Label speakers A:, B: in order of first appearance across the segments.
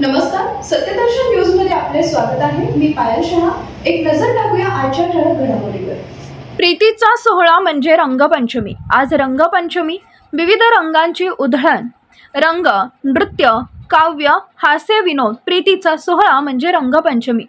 A: नमस्कार सत्यदर्शन न्यूजमध्ये आपले स्वागत आहे. मी पायल शहा. एक नजर टाकूया आजच्या ठळक घडामोडीवर.
B: प्रीतीचा सोहळा म्हणजे रंगपंचमी. आज रंगपंचमी विविध रंगांची उधळण. रंग नृत्य काव्य हास्य विनोद प्रीतीचा सोहळा म्हणजे रंगपंचमी.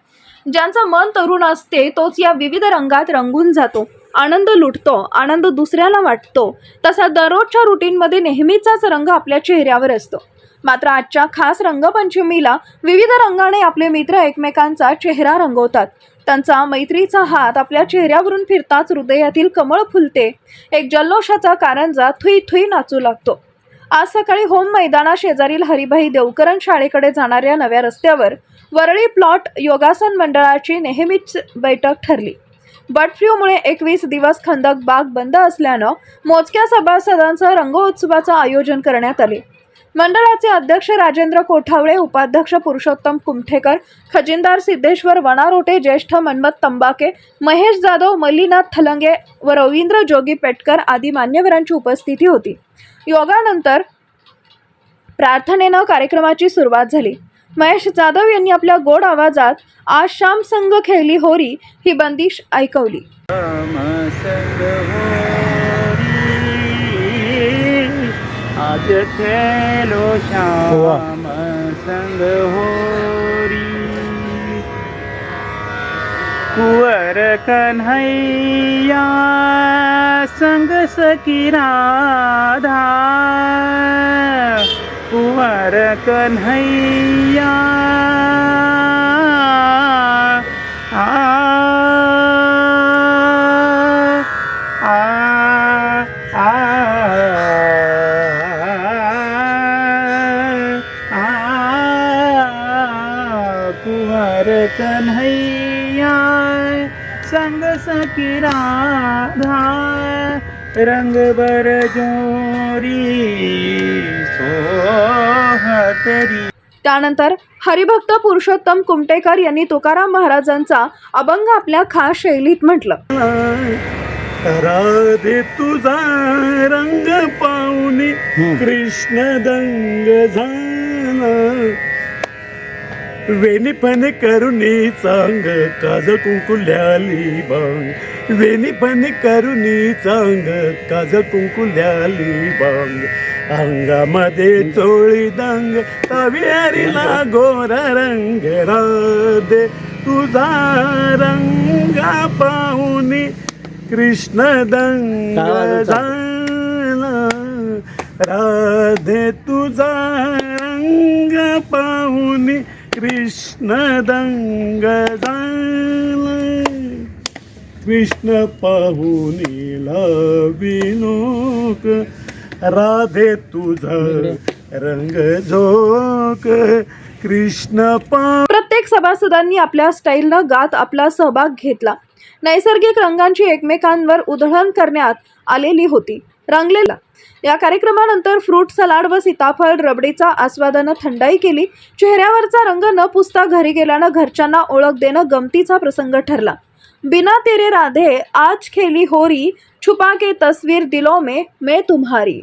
B: ज्यांचं मन तरुण असते तोच या विविध रंगात रंगून जातो. आनंद लुटतो आनंद दुसऱ्याला वाटतो तसा दररोजच्या रुटीनमध्ये नेहमीचाच रंग आपल्या चेहऱ्यावर असतो. मात्र आजच्या खास रंगपंचमीला विविध रंगाने आपले मित्र एकमेकांचा चेहरा रंगवतात. त्यांचा मैत्रीचा हात आपल्या चेहऱ्यावरून फिरताच हृदयातील कमळ फुलते. एक जल्लोषाचा कारंजा थुई थुई नाचू लागतो. आज सकाळी होम मैदाना शेजारील हरिभाई देवकरण शाळेकडे जाणाऱ्या नव्या रस्त्यावर वरळी प्लॉट योगासन मंडळाची नेहमीच बैठक ठरली. बर्ड फ्लूमुळे एकवीस दिवस खंदक बाग बंद असल्यानं मोजक्या सभासदांचं रंगोत्सवाचं आयोजन करण्यात आले. मंडळाचे अध्यक्ष राजेंद्र कोठावळे उपाध्यक्ष पुरुषोत्तम कुमठेकर खजिनदार सिद्धेश्वर वणारोटे ज्येष्ठ मन्मथ तंबाके महेश जाधव मल्लीनाथ थलंगे व रवींद्र जोगी पेटकर आदी मान्यवरांची उपस्थिती होती. योगानंतर प्रार्थनेनं कार्यक्रमाची सुरुवात झाली. महेश जाधव यांनी आपल्या गोड आवाजात आज श्याम संघ खेळली होरी ही बंदिश ऐकवली.
C: संग होरी आज खेलो श्याम संग होरी. कुंवर कन्हैया संग सखी राधा कुंवर कन्हैया आ आ आ कुंवर कन्हैया संग सखी राधा। रंग बर जोरी सोहतरी
B: त्यानंतर हरिभक्त पुरुषोत्तम कुमटेकर यांनी तुकाराम महाराजांचा अभंग आपल्या खास शैलीत म्हटलं.
C: राधे तुझा रंग पाहुणे कृष्ण दंग झाला. वेणी पण करुणी चांग काज कुंकुल्याली बांग. वेणी पण करुणी चांग काज कुंकुल्याली बांग. अंगामध्ये चोळी दंग तवेरीला गोर रंग राधे तुझा रंगा पाहुणे कृष्ण दंग झाला. राधे तुझा रंग पाहुणे कृष्ण दंग कृष्ण राधे तुझा रंग झोक। कृष्ण पा
B: प्रत्येक सभासदांनी आपल्या स्टाईलनं गात आपला सहभाग घेतला. नैसर्गिक रंगांची एकमेकांवर उधळण करण्यात आलेली होती. रंगलेला. या कार्यक्रमानंतर फ्रूट सलाड व सीताफळ रबडीचा आस्वादानं थंडाई केली. चेहऱ्यावरचा रंग न पुसता घरी गेल्यानं घरच्यांना ओळख देणं गमतीचा प्रसंग ठरला. बिना तेरे राधे आज खेली होरी छुपा के तस्वीर दिलो में मैं तुम्हारी.